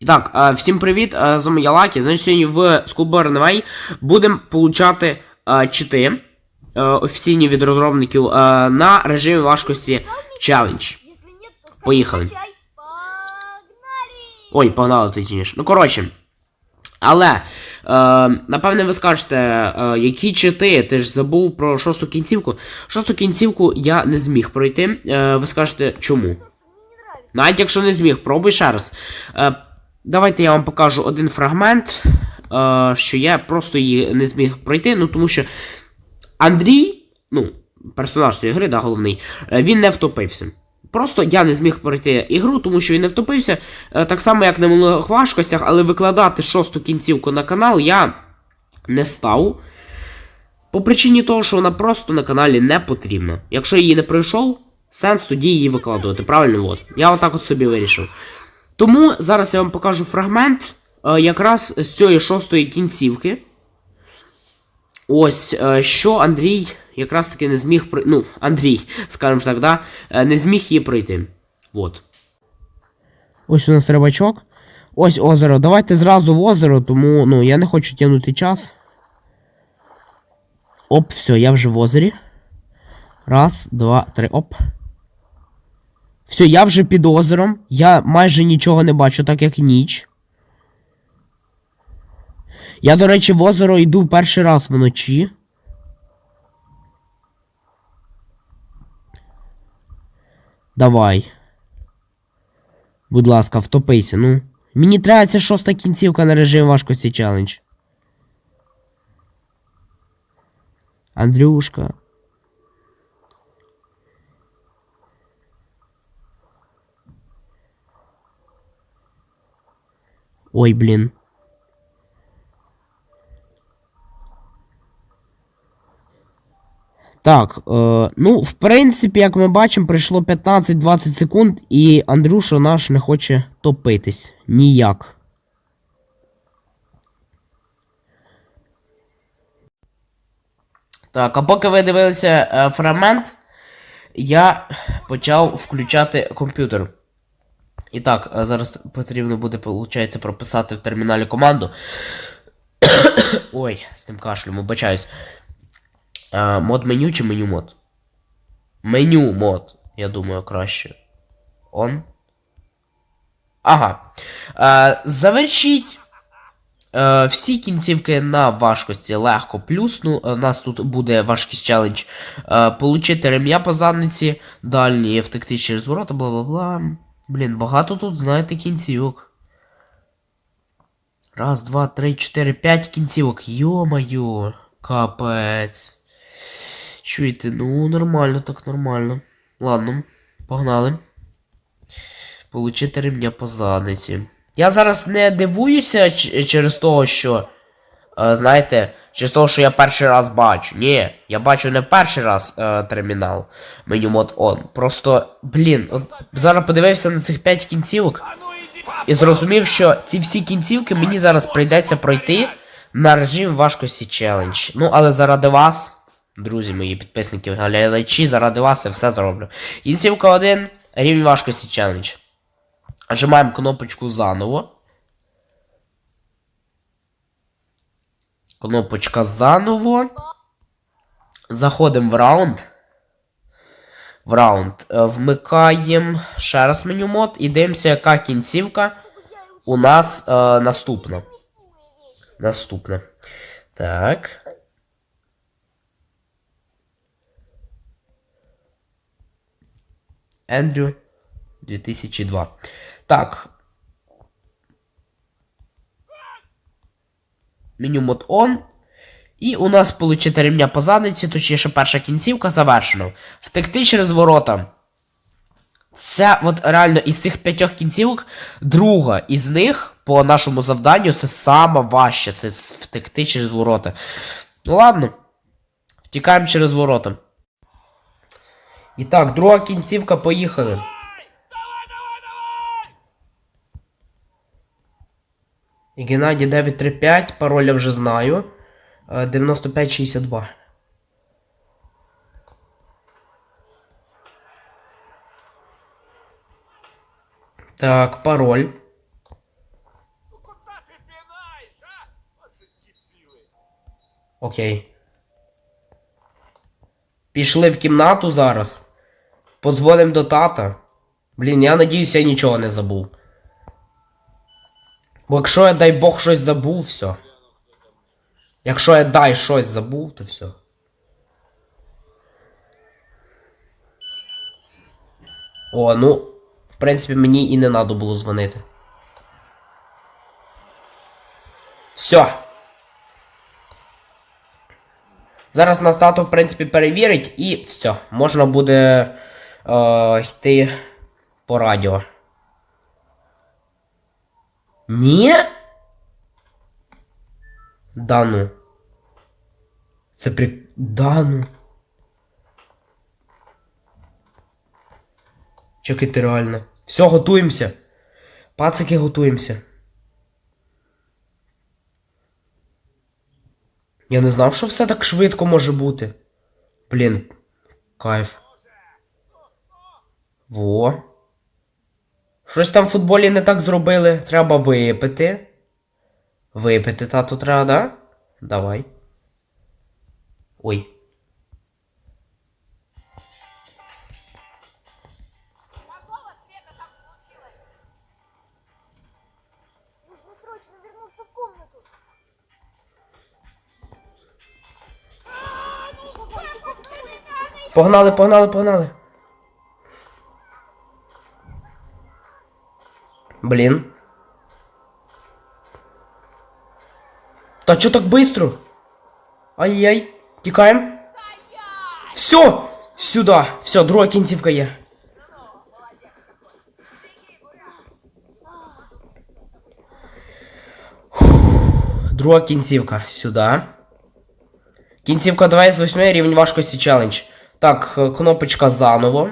І Так, е, всім привіт, е, з вами я Лакі. Значить, сьогодні в Schoolboy Runaway будемо получати е, чити офіційні від розробників на режимі важкості Challenge. Погнали! Ой, погнали точніше. Ну, коротше. Але, напевне, ви скажете, які чити, ти ж забув про шосту кінцівку. Шосту кінцівку я не зміг пройти. Ви скажете, чому? Навіть якщо не зміг, пробуй ще раз. Давайте я вам покажу один фрагмент, е, що я просто її не зміг пройти, ну тому що Андрій, ну, персонаж цієї гри, да, головний, е, він не втопився. Просто я не зміг пройти ігру, тому що він не втопився. Е, так само, як на минулих важкостях, але викладати шосту кінцівку на канал я не став. По причині того, що вона просто на каналі не потрібна. Якщо її не пройшов, сенс тоді її викладувати. Правильно, от. Я отак от собі вирішив. Тому зараз я вам покажу фрагмент е, якраз з цієї шостої кінцівки. Ось, е, що Андрій якраз таки не зміг. Ну, Андрій, скажімо так, да, е, не зміг її пройти. От. Ось у нас рибачок. Ось озеро. Давайте зразу в озеро, тому ну, я не хочу тягнути час. Оп, все, я вже в озері. Раз, два, три, оп. Все, я вже під озером. Я майже нічого не бачу, так як ніч. Я, до речі, в озеро йду перший раз вночі. Давай. Будь ласка, втопися, ну. Мені треба ця шоста кінцівка на режим важкості челендж. Андрюшка. Ой, блін. Так, е, ну, в принципі, як ми бачимо, пройшло 15-20 секунд, і Андрюша наш не хоче топитись. Ніяк. Так, а поки ви дивилися е, фрагмент, я почав включати комп'ютер. І так, е, зараз потрібно буде, виходить, прописати в терміналі команду. Ой, з тим кашлем, вибачаюсь. Е, мод меню чи меню мод? Меню мод, я думаю, краще. Он. Ага. Е, завершіть е, всі кінцівки на важкості легко плюс. У нас тут буде важкість челендж. Получити рем'я по задниці, дальні втекти через ворота, бла бла бла. Блін, багато тут, знаєте, кінцівок. Раз, два, три, чотири, п'ять кінцівок. Йо-моє, капець. Чуєте, ну нормально, так нормально. Ладно, погнали. Получити ремня по задниці. Я зараз не дивуюся через того, що. Е, знаєте, через того, що я перший раз бачу. Ні, я бачу не перший раз е, термінал меню мод он. Просто, блін, от зараз подивився на цих 5 кінцівок і зрозумів, що ці всі кінцівки мені зараз прийдеться пройти на режим важкості челендж. Ну, але заради вас, друзі мої підписники, глядачі, заради вас я все зроблю. Кінцівка 1, рівень важкості челендж. Нажимаємо кнопочку заново. Кнопочка заново. Заходимо в раунд. В раунд. Е, Вмикаємо ще раз меню мод і дивимося, яка кінцівка у нас е, наступна. Наступна. Так. Ендрю 2002. Так. Меню мод on. І у нас получити рівня по задниці, точніше перша кінцівка завершено. Втекти через ворота. Це от реально із цих п'ятьох кінцівок, друга із них по нашому завданню це сама важча. Це втекти через ворота. Ну ладно. Втікаємо через ворота. І так, друга кінцівка, поїхали. І Геннадій 935, пароль я вже знаю. Е, 9562. Так, пароль. Ну куда ты пинаешь, а? Оце дебіли. Окей. Пішли в кімнату зараз. Подзвоним до тата. Блін, я надіюсь, я нічого не забув. Бо якщо я, дай Бог, щось забув, все. Якщо я дай щось забув, то все. О, ну, в принципі, мені і не треба було дзвонити. Все. Зараз нас тато, в принципі, перевірить і все. Можна буде е, йти по радіо. Ні? Да ну. Це при... Да ну. Чекайте реально. Все, готуємося. Пацики, готуємося. Я не знав, що все так швидко може бути. Блін, кайф. Во. Щось там в футболі не так зробили. Треба випити. Випити, тату, треба, да? Давай. Ой. Какого света там случилось? Нужно срочно вернуться в комнату. Погнали, погнали, погнали. Блін. Та чо так быстро? Ай-яй. Тікаємо. Все! Сюди. Все, друга кінцівка є. Фух, Друга кінцівка. Сюди. Кінцівка 2 з 8 рівень важкості челендж. Так, е, кнопочка заново.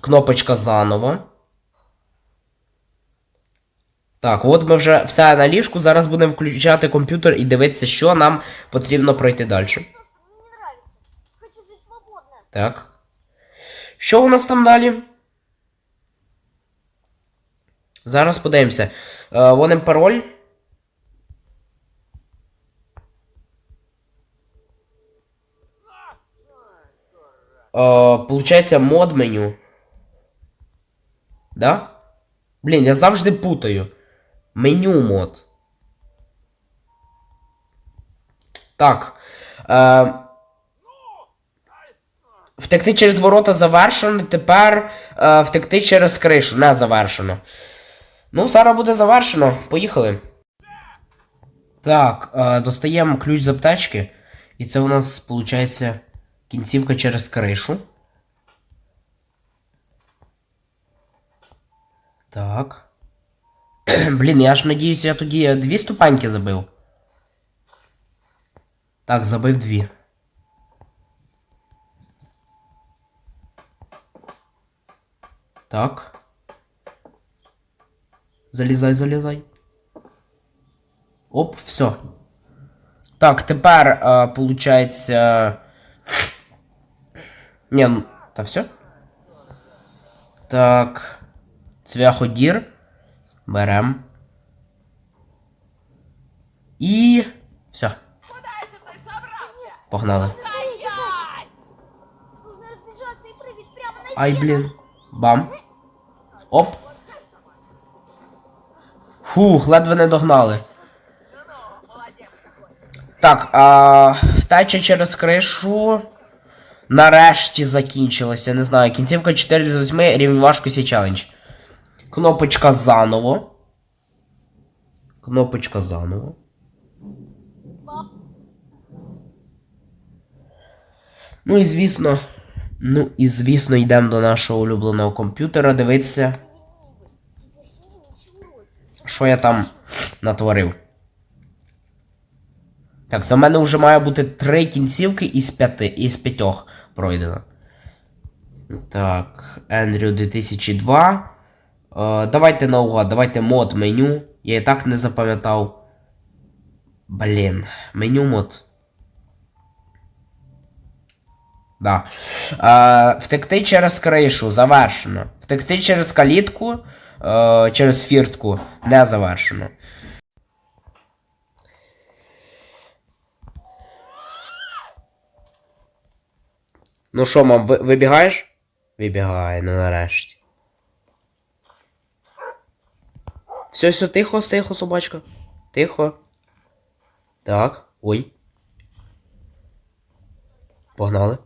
Кнопочка заново. Так, от ми вже все на ліжку. Зараз будемо включати комп'ютер і дивитися, що нам потрібно пройти далі. Так. Що у нас там далі? Зараз подивимося. Е, Воним пароль. Е, получається мод меню. Да? Блін, я завжди путаю. Меню мод. Так. Е, Втекти через ворота завершено, тепер е, втекти через кришу не завершено. Ну, зараз буде завершено. Поїхали. Так, е, достаємо ключ з аптечки. І це у нас, виходить, кінцівка через кришу. Так. Блін, я ж надіюсь, я тоді дві ступеньки забив. Так, забив дві. Так. Залізай, залізай. Оп, все. Так, тепер, е, получається. Ні, ну, та все. Так. Цвяходір. Берем. І. Все. Куда это ты собрался? Погнали. Скорее бежать. Стоять! Нужно разбежаться и прыгать прямо на Ай, стену. блін. Бам. Оп. Фух, ледве не догнали. Так, а втеча через кришу. Нарешті закінчилася. Не знаю. Кінцівка 4 з 8 рівень важкості челендж. Кнопочка заново. Кнопочка заново. Ну і звісно. Ну і звісно, йдемо до нашого улюбленого комп'ютера дивитися, що я там натворив. Так, в мене вже має бути три кінцівки із п'яти, із п'ятьох пройдено. Так, Енрю 2002. Е, давайте наугад, давайте мод меню. Я і так не запам'ятав. Блін, меню мод. Да. Е, Втекти через кришу завершено. Втекти через калітку, е, через фіртку не завершено. Ну що, мам, вибігаєш? Вибігає, ну нарешті. Все, все, тихо, тихо, собачка. Тихо. Так, ой. Погнали.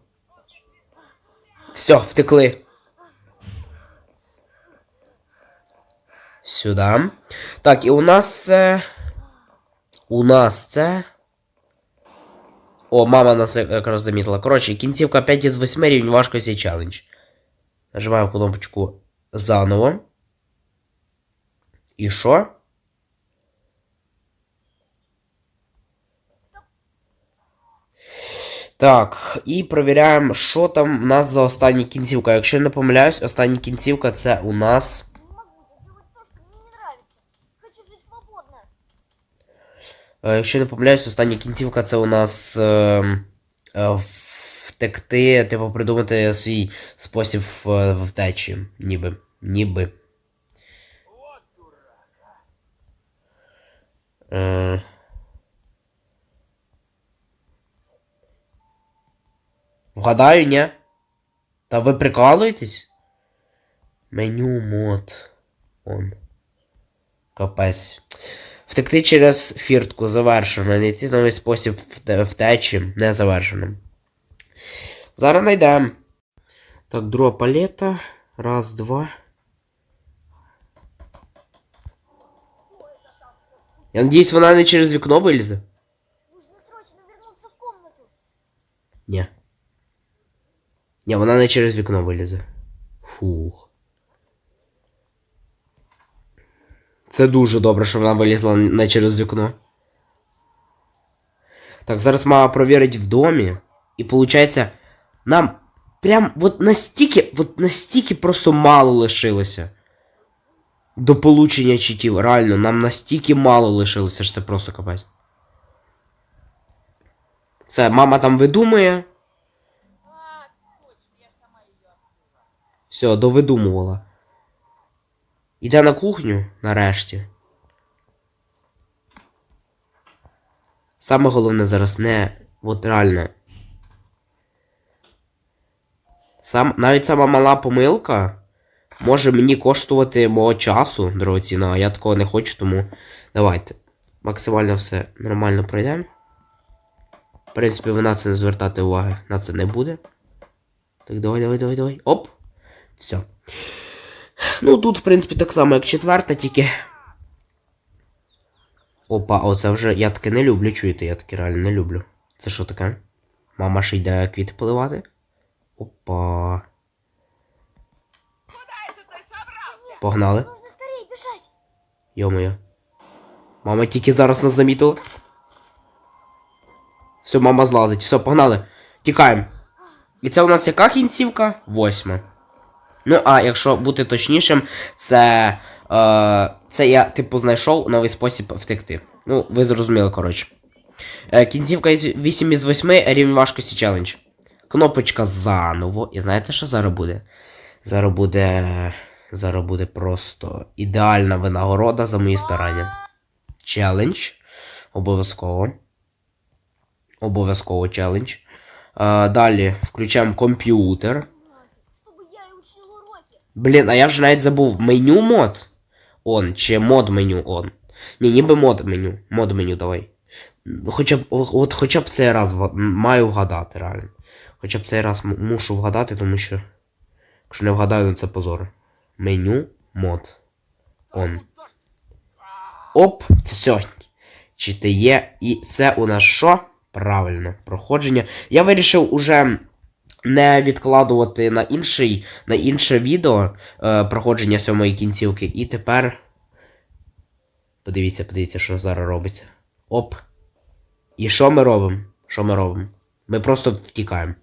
Все, втекли. Сюди. Так, і у нас це. У нас це. О, мама нас якраз замітила. Коротше, кінцівка 5 із 8 рівень важкості челендж. Нажимаємо кнопочку заново. І що? Так, і перевіряємо, що там у нас за остання кінцівка. Якщо я не помиляюсь, остання кінцівка це у нас. Не могу я делать то, что мне не нравится. Хочу жить свободно. Е, Якщо я не помиляюсь, остання кінцівка це у нас е, е, втекти, типу, придумати свій спосіб е, втечі. Ніби. Ніби. Е, Вгадаю, ні? Та ви прикалуєтесь? Меню мод. Он. Капець. Втекти через фіртку завершено. Знайти новий спосіб втечі не завершено. Зараз знайдемо. Так, друга палета. Раз, два. Я надіюсь, вона не через вікно вилізе. Нужно срочно вернуться в комнату. Ні. Ні, вона не через вікно вилізе. Фух. Це дуже добре, що вона вилізла не через вікно. Так, зараз мама провірить в домі. І виходить, нам прям от настільки, от настільки просто мало лишилося. До получення читів. Реально, нам настільки мало лишилося, що це просто капець. Це мама там видумує. Все, довидумувала. Іде на кухню нарешті. Саме головне зараз не. От реально. Сам, навіть сама мала помилка може мені коштувати мого часу дорогоцінного, а я такого не хочу, тому давайте. Максимально все нормально пройдемо. В принципі, вона це не звертати уваги на це не буде. Так, давай, давай, давай, давай. Оп! Все. Ну, тут, в принципі, так само, як четверта, тільки. Опа, оце вже. Я таке не люблю, чуєте, я таке реально не люблю. Це що таке? Мама ще йде квіти поливати? Опа. Куда это ты собрался? Погнали. Нужно скорее бежать. Йо-моє. Мама тільки зараз нас замітила. Все, мама злазить. Все, погнали. Тікаємо. І це у нас яка кінцівка? Восьма. Ну, а якщо бути точнішим, це. Е, це я, типу, знайшов новий спосіб втекти. Ну, ви зрозуміли, коротше. Е, кінцівка 8 із 8 рівень важкості челендж. Кнопочка заново. І знаєте, що зараз буде? Зараз буде. Зараз буде просто ідеальна винагорода за мої старання. Челендж. Обов'язково. Обов'язково челендж. Е, далі включаємо комп'ютер. Блін, а я вже навіть забув. Меню мод? Он, чи мод меню он. Ні, ніби мод меню. Мод меню давай. Хоча б, от хоча б цей раз маю вгадати, реально. Хоча б цей раз мушу вгадати, тому що. Якщо не вгадаю, ну це позор. Меню мод. Он. Оп, все. Чи ти є? І це у нас що? Правильно, проходження. Я вирішив уже не відкладувати на інший, на інше відео е, проходження сьомої кінцівки. І тепер. Подивіться, подивіться, що зараз робиться. Оп. І що ми робимо? Що ми робимо? Ми просто втікаємо.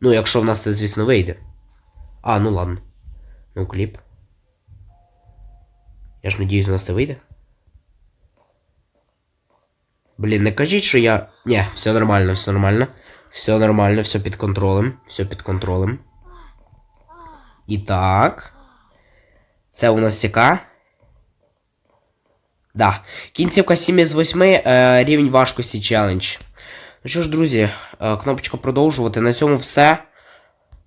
Ну, якщо в нас це, звісно, вийде. А, ну ладно. Ну, кліп. Я ж надіюсь, у нас це вийде. Блін, не кажіть, що я. Ні, все нормально, все нормально. Все нормально, все під контролем. Все під контролем. І так. Це у нас яка? Да. Кінцівка 7 із 8, е, рівень важкості челендж. Ну що ж, друзі, е, кнопочка продовжувати. На цьому все.